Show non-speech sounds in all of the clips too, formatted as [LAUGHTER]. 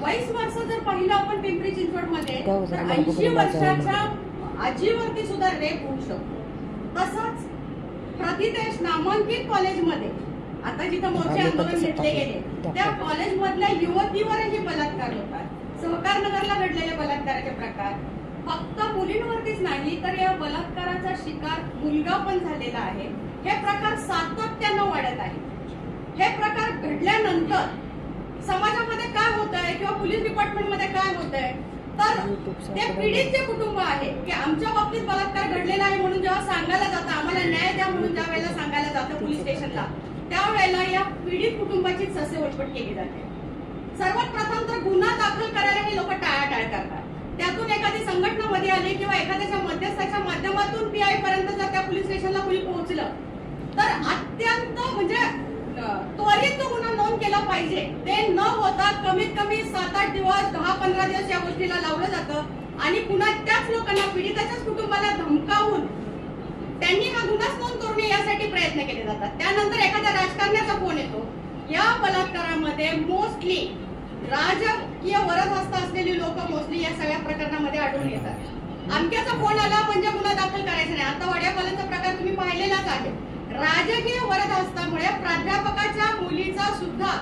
बावीस वर्ष जर पाहिलं आपण पिंपरी चिंचवडमध्ये तर ऐंशी वर्षाच्या आजीवरती सुद्धा रेप होऊ शकतो. तसंच प्रतिदेश नामांकित कॉलेजमध्ये आता जिथं मोर्चे आंदोलन घेतले. गेले त्या कॉलेजमधल्या युवतीवरही बलात्कार होतात. सहकार नगरला घडलेले बलात्काराचे प्रकार. फक्त मुलींवरतीच नाही तर या बलात्काराचा शिकार मुलगा पण झालेला आहे. हे प्रकार सातत्यानं वाढत आहे. हे प्रकार घडल्यानंतर समाजामध्ये काय होत आहे किंवा पोलीस डिपार्टमेंटमध्ये काय होत आहे? तर ते पीडित जे कुटुंब आहे की आमच्या बाबतीत बलात्कार घडलेला आहे म्हणून जेव्हा सांगायला जातं आम्हाला न्याय द्या म्हणून ज्या वेळेला सांगायला जातं पोलीस स्टेशनला त्यावेळेला या पीडित कुटुंबाची ससे वटपट केली जाते. सर्वात प्रथम तर गुन्हा दाखल करायला हे लोक टाळाटाळ करतात. त्यातून एखादी संघटना मध्ये आली किंवा एखाद्याच्या मध्यस्थाच्या माध्यमातून पीआय पर्यंत जर त्या पोलीस स्टेशनला कुणी पोहोचलं तर अत्यंत म्हणजे अं, त्वरित तो गुन्हा नोंद केलं पाहिजे. ते न होता कमीत कमी सात आठ दिवस दहा पंधरा दिवस या गोष्टीला लावलं जातं. आणि पुन्हा त्याच लोकांना पीडिताच्याच कुटुंबाला धमकावून त्यांनी हा गुन्हाच नोंद करू नये यासाठी प्रयत्न केले जातात. त्यानंतर एखाद्या राजकारण्याचा फोन येतो. या बलात्कारामध्ये मोस्टली राजकीय वरदहस्त असलेली लोक मोस्टली या सगळ्या प्रकरणामध्ये आढळून येतात. अमक्याचा फोन आला म्हणजे गुन्हा दाखल करायचा नाही. आता वड्यापाल्याचा प्रकार तुम्ही पाहिलेलाच आहे. राजकीय वरदहस्तामुळे प्राध्यापकाच्या मुलीचा सुद्धा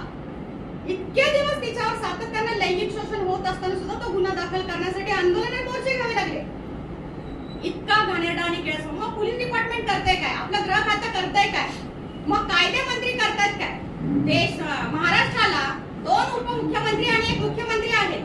इतके दिवस तिच्यावर सातत्यानं लैंगिक शोषण होत असताना सुद्धा तो गुन्हा दाखल करण्यासाठी आंदोलन मोर्चे घ्यावे लागले. इतका घाणेरडा आणि केळस. मग पोलीस डिपार्टमेंट करते काय? आपलं गृह खातं करतंय काय? मग कायदे मंत्री करतात काय? देश महाराष्ट्राला दोन उपमुख्यमंत्री आणि एक मुख्यमंत्री आहेत.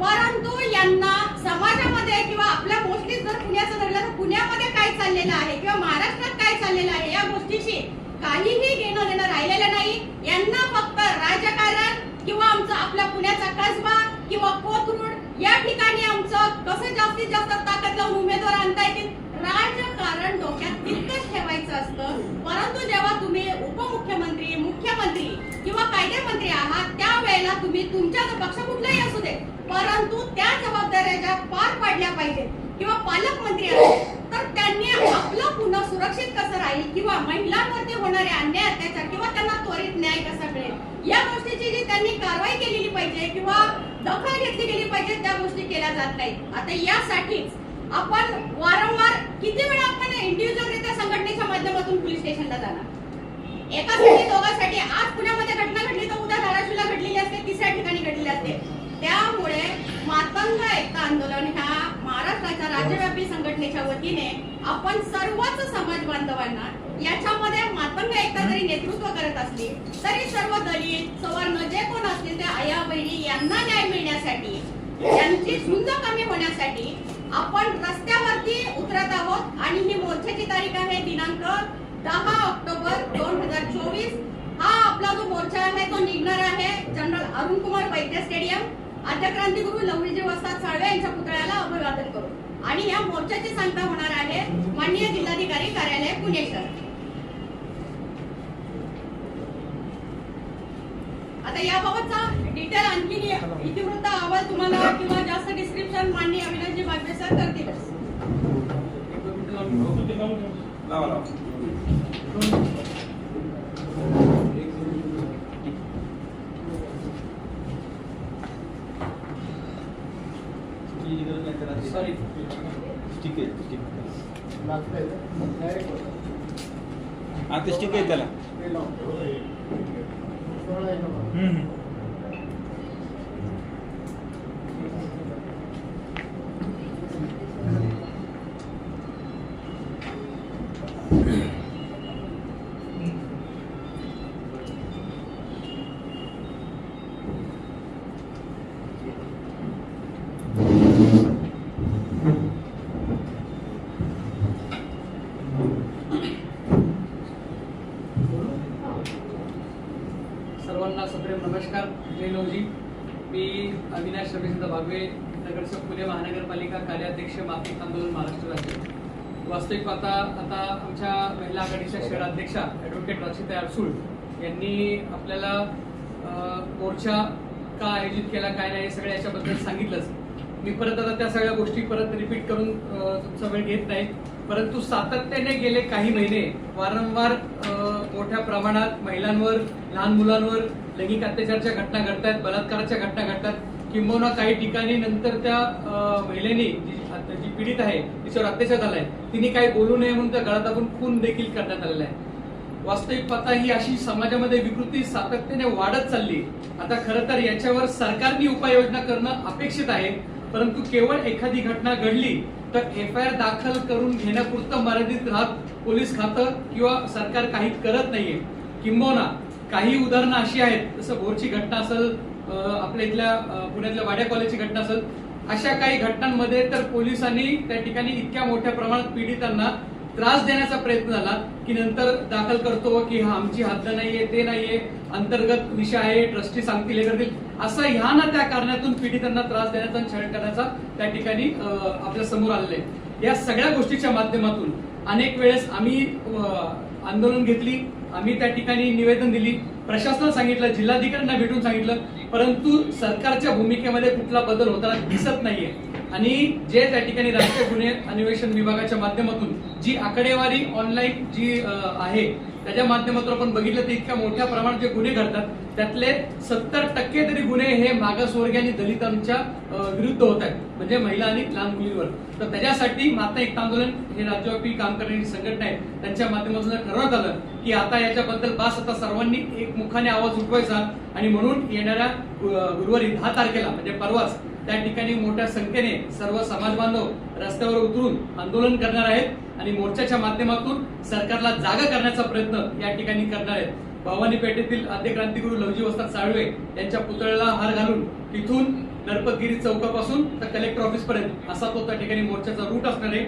परंतु यांना समाजामध्ये किंवा आपल्या मोस्टली जर पुण्याचं धरलं तर पुण्यामध्ये काय चाललेलं आहे किंवा महाराष्ट्रात काय चाललेलं आहे या गोष्टीशी काहीही घेणं देणं राहिलेलं नाही यांना फक्त राजकारण किंवा आमचं आपला पुण्याचा कसबा किंवा कोथरूड या ठिकाणी आमचं कसं जास्तीत जास्त ताकद लावून उमेदवार आणता येतील राजकारण डोक्यात तितकंच ठेवायचं असतं? परंतु जेव्हा तुम्ही उपमुख्यमंत्री मुख्यमंत्री किंवा कायदे मंत्री आहात त्यावेळेला तुम्ही तुमच्या पक्ष कुठलाही असू दे परंतु त्या जबाबदाऱ्या ज्या पार पाडल्या पाहिजेत. किंवा पालकमंत्री आहेत तर त्यांनी आपलं पुन्हा सुरक्षित कसं राहील किंवा महिलांवरती होणारे अन्याय अत्याचार किंवा त्यांना त्वरित न्याय कसा मिळेल? या गोष्टीची जी त्यांनी कारवाई केलेली पाहिजे किंवा दखल घेतली गेली पाहिजे त्या गोष्टी केल्या जात नाहीत. आता यासाठीच आपण वारंवार किती वेळा आपण इंडिव्हिज्युअलरित्या संघटनेच्या माध्यमातून पोलीस स्टेशनला जाणार? एकासाठी दोघांसाठी. आज पुण्यामध्ये घटना घडली तर उद्या धाराशिवला घडलेली असते तिसऱ्या ठिकाणी घडलेली असते. त्यामुळे मातंग एकता आंदोलन ह्या महाराष्ट्राच्या राज्यव्यापी संघटनेच्या वतीने आपण सर्वच समाज बांधवांना याच्यामध्ये मातंग एकदा जरी नेतृत्व करत असली तरी सर्व दलित सवर्ण जे कोण असतील त्या आया बहिणी यांना न्याय मिळण्यासाठी यांची झुंज कमी होण्यासाठी आपण रस्त्यावरती उतरत आहोत. आणि ही मोर्चाची तारीख आहे दिनांक दहा ऑक्टोबर दोन हजार चोवीस. हा आपला जो मोर्चा आहे तो निघणार आहे जनरल अरुण कुमार वैद्य स्टेडियम. आद्य क्रांतिगुरु लवळीजी वस्ताद साळवे यांच्या पुतळ्याला अभिवादन करू. आणि या मोर्चाची सांगता होणार आहे माननीय जिल्हाधिकारी कार्यालय पुणे शहर आता याबाबतचा डिटेल आणखी इतिवृत्त अहवाल तुम्हाला किंवा जास्त डिस्क्रिप्शन माननीय अविनाशजी बागवे सर करतीलच लावा सॉरी ठीक आहे. ठीक हा ते ठीक आहे त्याला. Mm-hmm. पुणे महानगरपालिका कार्याध्यक्ष माफिक आंदोलन महाराष्ट्र राज्य. वास्तविक पाहता आता आमच्या महिला आघाडीच्या शहराध्यक्षा ॲडव्होकेट राशिता अडसूळ यांनी आपल्याला मोर्चा का आयोजित केला काय नाही हे सगळ्या याच्याबद्दल सांगितलंच. मी परत आता त्या सगळ्या गोष्टी परत रिपीट करून तुमचा वेळ घेत नाही. परंतु सातत्याने गेले काही महिने वारंवार मोठ्या प्रमाणात महिलांवर लहान मुलांवर लैंगिक अत्याचाराच्या घटना घडतात बलात्काराच्या घटना घडतात किंबहुना काही ठिकाणी नंतर त्या महिलेने जी पीडित आहे तिच्यावर अत्याचार झालाय. तिने काही बोलू नये म्हणून त्या गळात आपण खून देखील करण्यात आलेला आहे. वास्तविक पाहता ही अशी समाजामध्ये विकृती सातत्याने वाढत चालली. आता खरं तर याच्यावर सरकारने उपाययोजना करणं अपेक्षित आहे. परंतु केवळ एखादी घटना घडली तर एफ आय आर दाखल करून घेण्यापुरतं मर्यादित राहत पोलीस खातं किंवा सरकार काही करत नाहीये. किंबहुना काही उदाहरणं अशी आहेत जसं भोरची घटना असेल आपल्या इथल्या पुण्यातल्या वाड्या कॉलेजची घटना असेल. अशा काही घटनांमध्ये तर पोलिसांनी त्या ठिकाणी इतक्या मोठ्या प्रमाणात पीडितांना त्रास देण्याचा प्रयत्न झाला की नंतर दाखल करतो की हा आमची हद्द नाहीये ते नाहीये अंतर्गत विषय आहे ट्रस्टी सांगतील हे करतील. असं ह्या ना त्या कारणातून पीडितांना त्रास देण्याचा छळ करण्याचा त्या ठिकाणी आपल्यासमोर आलेलं आहे. या सगळ्या गोष्टीच्या माध्यमातून अनेक वेळेस आम्ही आंदोलन घेतली. आम्ही त्या ठिकाणी निवेदन दिली. प्रशासनाला सांगितलं जिल्हाधिकाऱ्यांना भेटून सांगितलं परंतु सरकारच्या भूमिकेमध्ये कुठला बदल होताना दिसत नाहीये. आणि जे त्या ठिकाणी राष्ट्रीय गुन्हे अन्वेषण विभागाच्या माध्यमातून जी आकडेवारी ऑनलाईन जी आहे त्याच्या माध्यमातून आपण बघितलं तर इतक्या मोठ्या प्रमाणात जे गुन्हे घडतात त्यातले सत्तर टक्के तरी गुन्हे हे मागासवर्गीय आणि दलितांच्या विरुद्ध होत आहेत. म्हणजे महिला आणि लहान मुलींवर. तर त्याच्यासाठी माता एकता आंदोलन हे राज्यव्यापी काम करणारी संघटना आहे. त्यांच्या माध्यमातून ठरवण्यात आलं. की आता याच्याबद्दल बास आता सर्वांनी एक मुखाने आवाज उठवायचा आणि म्हणून येणाऱ्या गुरुवारी दहा तारखेला म्हणजे परवाच त्या ठिकाणी मोठ्या संख्येने सर्व समाज बांधव रस्त्यावर उतरून आंदोलन करणार आहेत आणि मोर्चाच्या माध्यमातून सरकारला जागा करण्याचा प्रयत्न या ठिकाणी करणार आहेत. भवानी पेठेतील आद्य क्रांतिगुरू लवजी वस्ताद साळवे यांच्या पुतळ्याला हार घालून तिथून नरपतगिरी चौकापासून तर कलेक्टर ऑफिस पर्यंत असा तो त्या ठिकाणी मोर्चाचा रूट असणार आहे.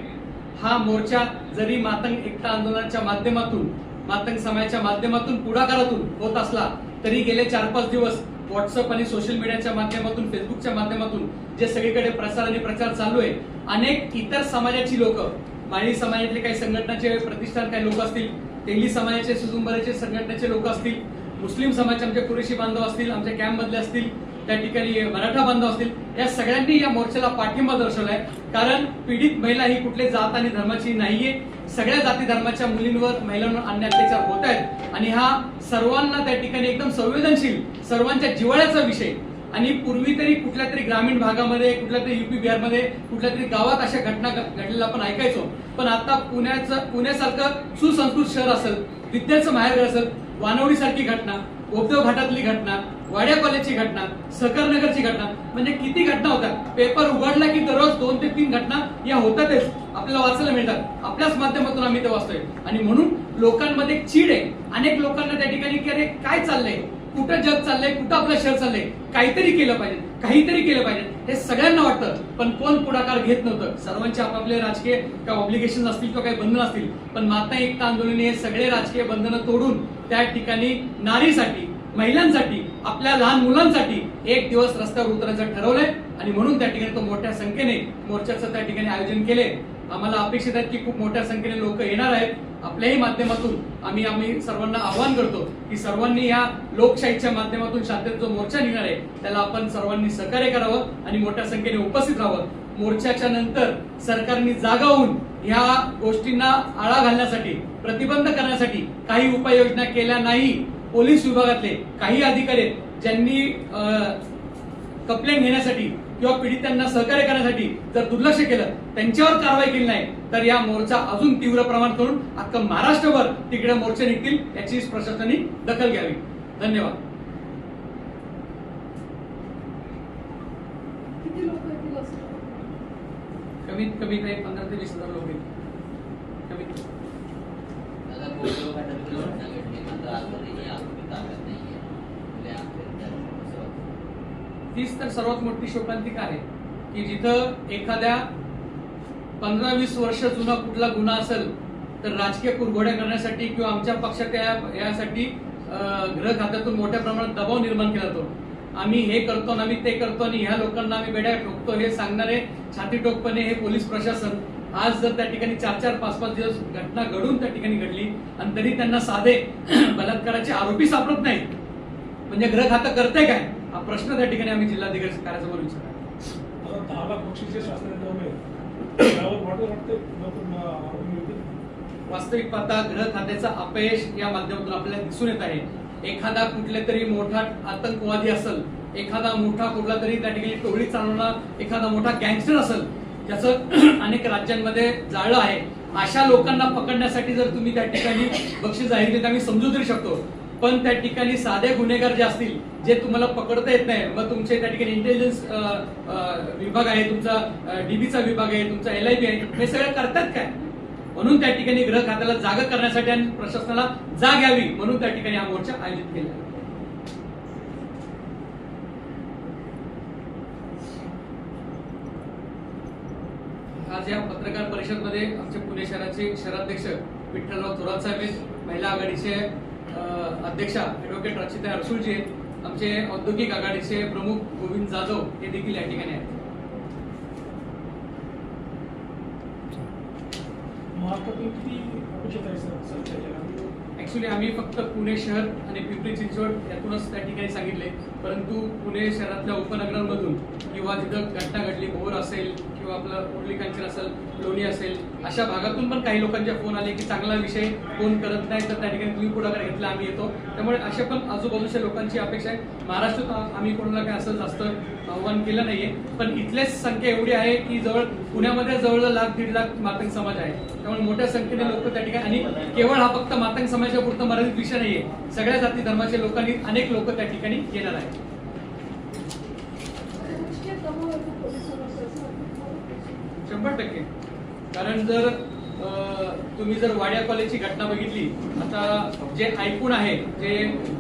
हा मोर्चा जरी मातंग एकता आंदोलनाच्या माध्यमातून मातंग समाजाच्या माध्यमातून पुढाकारातून होत असला तरी गेले चार पाच दिवस व्हॉट्सअप आणि सोशल मीडियाच्या माध्यमातून फेसबुकच्या माध्यमातून जे सगळीकडे प्रसार आणि प्रचार चालू आहे अनेक इतर समाजाची लोक माळी समाजातले काही संघटनाचे प्रतिष्ठान काही लोक असतील तेली समाजाचे सुजुंबराचे संघटनेचे लोक असतील मुस्लिम समाजाचे आमचे कुरेशी बांधव असतील आमच्या कॅम्प मधले असतील त्या ठिकाणी मराठा बांधव असतील. या सगळ्यांनी या मोर्चाला पाठिंबा दर्शवलाय. कारण पीडित महिला ही कुठली जात आणि धर्माची नाहीये. सगळ्या जाती धर्माच्या मुलींवर महिलांवर अन्य अत्याचार होत आहेत. आणि हा सर्वांना त्या ठिकाणी एकदम संवेदनशील सर्वांच्या जिव्हाळ्याचा विषय. आणि पूर्वी तरी कुठल्या तरी ग्रामीण भागामध्ये कुठल्या तरी युपी बिहारमध्ये कुठल्या तरी गावात अशा घटना घडलेल्या आपण ऐकायचो. पण आता पुण्याचं पुण्यासारखं सुसंस्कृत शहर असेल विद्याचं माहेरघर असेल वानवडीसारखी घटना उपदेव घाटातली घटना वाड्या कॉलेजची घटना सहकारनगरची घटना म्हणजे किती घटना होतात पेपर उघडला की दररोज दोन ते तीन घटना या होतातच. आपल्याला वाचायला मिळतात. आपल्याच माध्यमातून आम्ही ते वाचतोय. आणि म्हणून लोकांमध्ये चीड आहे. अनेक लोकांना त्या ठिकाणी की अरे काय चाललंय? कुठं जग चाललंय? कुठं आपलं शहर चाललंय? काहीतरी केलं पाहिजे. काहीतरी केलं पाहिजे. हे सगळ्यांना वाटतं. पण कोण पुढाकार घेत नव्हतं? सर्वांचे आपापले राजकीय काय ऑब्लिगेशन असतील किंवा काही बंधन असतील. पण माता एकता आंदोलने हे सगळे राजकीय बंधनं तोडून त्या ठिकाणी नारीसाठी महिलांसाठी आपल्या लहान मुलांसाठी एक दिवस रस्त्यावर उतरायचं ठरवलंय आणि म्हणून त्या ठिकाणी तो मोठ्या संख्येने मोर्चाचं त्या ठिकाणी आयोजन केले आम्हाला अपेक्षित आहे की खूप मोठ्या संख्येने लोक येणार आहेत. आपल्याही माध्यमातून आम्ही आम्ही सर्वांना आवाहन करतो की सर्वांनी या लोकशाहीच्या माध्यमातून शांततेत जो मोर्चा निघणार आहे त्याला आपण सर्वांनी सहकार्य करावं आणि मोठ्या संख्येने उपस्थित राहावं. मोर्चाच्या नंतर सरकारने जागा होऊन ह्या गोष्टींना आळा घालण्यासाठी प्रतिबंध करण्यासाठी काही उपाययोजना केल्या नाही. पोलीस विभागातले काही अधिकारी ज्यांनी कंप्लेंट घेण्यासाठी किंवा पीडितांना सहकार्य करण्यासाठी जर दुर्लक्ष केलं त्यांच्यावर कारवाई केली नाही तर या मोर्चा अजून तीव्र प्रमाणात करून अख्खं महाराष्ट्रभर तिकडे मोर्चे निघतील याची प्रशासनाने दखल घ्यावी. धन्यवाद किती लोक येतील असं कमीत कमी काही पंधरा ते वीस हजार लोक ताब्यात नाहीये. म्हणजे. तीच तर सर्वात मोठी शोकांतिका आहे की जिथं एखाद्या पंधरा वीस वर्ष जुना कुठला गुन्हा असेल तर राजकीय कुरघोड्या करण्यासाठी किंवा आमच्या पक्षात यासाठी गृह खात्यातून मोठ्या प्रमाणात दबाव निर्माण केला जातो. आम्ही हे करतो आम्ही ते करतो आणि ह्या लोकांना आम्ही बेड्या ठोकतो हे सांगणारे छाती टोकपणे हे पोलीस प्रशासन आज जर त्या ठिकाणी चार चार पाच पाच दिवस घटना घडून त्या ठिकाणी घडली आणि तरी त्यांना साधे [CLEARS THROAT] बलात्काराचे आरोपी सापडत नाहीत. म्हणजे ग्रह खातं करते काय? हा प्रश्न त्या ठिकाणी आम्ही जिल्हाधिकारी कार्यासमोर विचारला आता दहा लाख बक्षीसचे शासनाने वास्तविक पाहता ग्रह खात्याचं अपयश या माध्यमातून आपल्याला दिसून येत आहे. एखादा कुठले तरी मोठा आतंकवादी असेल एखादा मोठा कुठला तरी त्या ठिकाणी टोळी चालवणारा एखादा मोठा गँगस्टर असेल त्याचं [CLEARS THROAT] अनेक राज्यांमध्ये जाळलं आहे. अशा लोकांना पकडण्यासाठी जर तुम्ही त्या ठिकाणी बक्षीस जाहीर केलं आम्ही समजू तरी शकतो. पण त्या ठिकाणी साधे गुन्हेगार जे असतील जे तुम्हाला पकडता येत नाही मग तुमचे त्या ठिकाणी इंटेलिजन्स विभाग आहे तुमचा डीबीचा विभाग आहे तुमचा एल आय बी आहे हे सगळं करतात काय? म्हणून त्या ठिकाणी गृह खात्याला जागा करण्यासाठी आणि प्रशासनाला जाग यावी म्हणून त्या ठिकाणी हा मोर्चा आयोजित केला. आज या पत्रकार परिषदमध्ये आमचे पुणे शहराचे शहराध्यक्ष विठ्ठलराव थोरात साहेब आहेत. महिला आघाडीचे अध्यक्षा ऍडव्होकेट रचिता अरसुळजी आहेत. आमचे औद्योगिक आघाडीचे प्रमुख गोविंद जाधव हे देखील या ठिकाणी आहेत. महाराष्ट्रातून किती अपेक्षित आहे सर ऍक्च्युली आम्ही फक्त पुणे शहर आणि पिंपरी चिंचवड यातूनच त्या ठिकाणी सांगितले. परंतु पुणे शहरातल्या उपनगरांमधून किंवा तिथं घटना घडली भोर असेल किंवा आपलं उर्ली असेल लोणी असेल अशा भागातून पण काही लोकांचे फोन आले की चांगला विषय कोण करत नाही तर त्या ठिकाणी तुम्ही पुढाकार घेतला आम्ही येतो. त्यामुळे अशा पण आजूबाजूच्या लोकांची अपेक्षा आहे. महाराष्ट्रात आम्ही कोणाला काय असं जास्त आव्हान केलं नाहीये पण इथलेच संख्या एवढी आहे की जवळ पुण्यामध्ये जवळ लाख दीड लाख मातंग समाज आहे. त्यामुळे मोठ्या संख्येने लोक त्या ठिकाणी आणि केवळ हा फक्त मातंग समाजापुरता मर्यादित विषय नाहीये. सगळ्या जाती धर्माच्या लोकांनी अनेक लोक त्या ठिकाणी येणार आहेत. टक्के. कारण जर तुम्ही जर वाड्या कॉलेजची घटना बघितली आता जे ऐकून आहे जे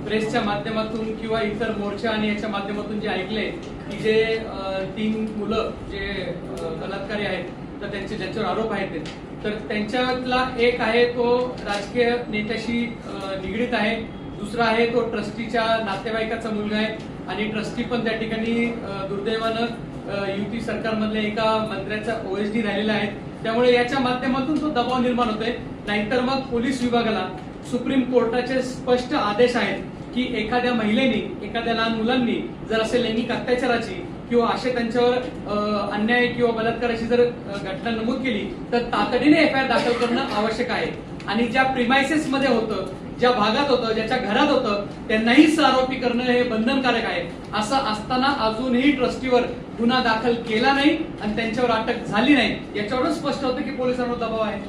प्रेसच्या माध्यमातून किंवा इतर मोर्चा आणि याच्या माध्यमातून जे ऐकले की जे तीन मुलं जे बलात्कारी आहेत तर त्यांचे ज्यांच्यावर आरोप आहेत तर त्यांच्यातला एक आहे तो राजकीय नेत्याशी निगडीत आहे. दुसरा आहे तो ट्रस्टीच्या नातेवाईकाचा मुलगा आहे. आणि ट्रस्टी पण त्या ठिकाणी दुर्दैवानं युती सरकारमधल्या एका मंत्र्याचा ओएसडी राहिलेला आहे. त्यामुळे याच्या माध्यमातून तो दबाव निर्माण होतोय. नाहीतर मग पोलीस विभागाला सुप्रीम कोर्टाचे स्पष्ट आदेश आहेत की एखाद्या महिलेनी एखाद्या लहान मुलांनी जर असे लैंगिक अत्याचाराची किंवा असे त्यांच्यावर अन्याय किंवा बलात्काराची जर घटना नमूद केली तर तातडीने एफ आय आर दाखल करणं आवश्यक आहे. आणि ज्या प्रिमायसेस मध्ये होतं ज्या भागात होतं ज्याच्या घरात होतं त्यांनाही आरोपी करणं हे बंधनकारक आहे. असं असताना अजूनही ट्रस्टीवर गुन्हा दाखल केला नाही आणि त्यांच्यावर अटक झाली नाही. याच्यावरून स्पष्ट होतं की पोलिसांवर दबाव आहे.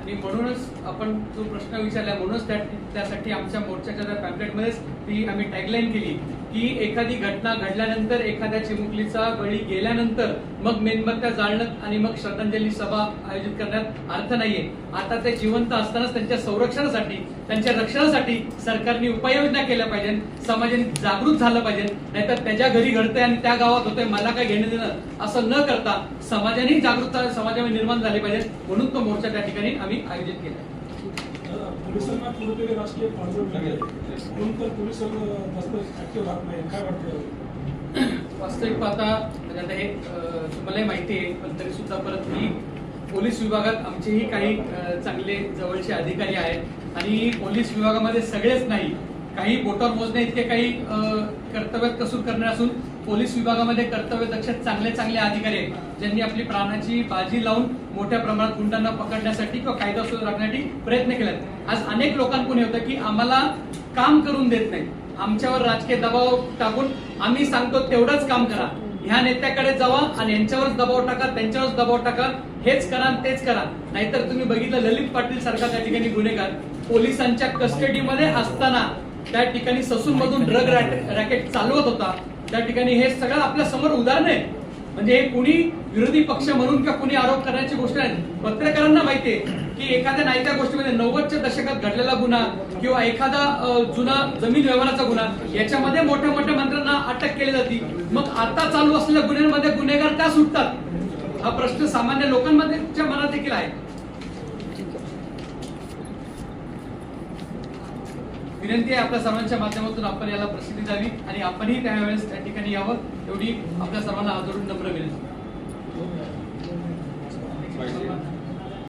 आणि म्हणूनच आपण जो प्रश्न विचारला म्हणूनच त्या त्यासाठी आमच्या मोर्चाच्या त्या पॅम्पलेटमध्येच ती आम्ही टॅगलाईन केली. की एखादी घटना घडल्यानंतर एखाद्या चिमुकलीचा बळी गेल्यानंतर मग मेणबत्त्या जाळणं आणि मग श्रद्धांजली सभा आयोजित करण्यात अर्थ नाहीये. आता ते जिवंत असतानाच त्यांच्या संरक्षणासाठी त्यांच्या रक्षणासाठी सरकारने उपाययोजना केल्या पाहिजेत. समाजाने जागृत झालं पाहिजे नाहीतर त्याच्या घरी घडतंय आणि त्या गावात होतंय मला काय घेणं देणं असं न करता समाजानेही जागरूकता समाजामध्ये निर्माण झाली पाहिजे म्हणून तो मोर्चा त्या ठिकाणी आम्ही आयोजित केला पोलिसांना कुठेतरी राजकीय म्हणून तर पोलीस जास्त ऍक्टिव्ह राहत नाही. काय वाटतं वास्तविक पाहता म्हणजे आता हे तुम्हालाही माहिती आहे पण तरी सुद्धा परत मी पोलीस विभागात आमचेही काही चांगले जवळचे अधिकारी आहेत. आणि पोलीस विभागामध्ये सगळेच नाही. काही बोटावर मोजणे इतके काही कर्तव्य कसूर करणे असून पोलीस विभागामध्ये कर्तव्य दक्ष चांगले चांगले अधिकारी आहेत. ज्यांनी आपली प्राणाची बाजी लावून मोठ्या प्रमाणात गुंडांना पकडण्यासाठी किंवा कायदा सुरू राखण्यासाठी प्रयत्न केलात. आज अनेक लोकांकडून होतं की आम्हाला काम करून देत नाही. आमच्यावर राजकीय दबाव टाकून आम्ही सांगतो तेवढंच काम करा. ह्या नेत्याकडे जावा आणि यांच्यावरच दबाव टाका त्यांच्यावरच दबाव टाका. हेच करा आणि तेच करा. नाहीतर तुम्ही बघितलं ललित पाटील सारखा त्या ठिकाणी गुन्हेगार. पोलिसांच्या कस्टडीमध्ये असताना त्या ठिकाणी ससून मधून ड्रग रॅकेट चालवत होता. त्या ठिकाणी हे सगळं आपल्यासमोर उदाहरण आहे. म्हणजे हे कुणी विरोधी पक्ष म्हणून किंवा कुणी आरोप करण्याची गोष्ट नाही. पत्रकारांना माहितीये की एखाद्या नाही त्या गोष्टीमध्ये नव्वदच्या दशकात घडलेला गुन्हा किंवा एखादा जुना जमीन व्यवहाराचा गुन्हा याच्यामध्ये मोठ्या मोठ्या मंत्र्यांना अटक केली जाते. मग आता चालू असलेल्या गुन्ह्यांमध्ये गुन्हेगार का सुटतात? हा प्रश्न सामान्य लोकांमध्ये मनात देखील आहे. विनंती आहे आपल्या सर्वांच्या माध्यमातून आपण याला प्रसिद्धी द्यावी आणि आपणही त्यावेळेस त्या ठिकाणी यावं एवढी आपल्या सर्वांना आदरून नम्र विनंती.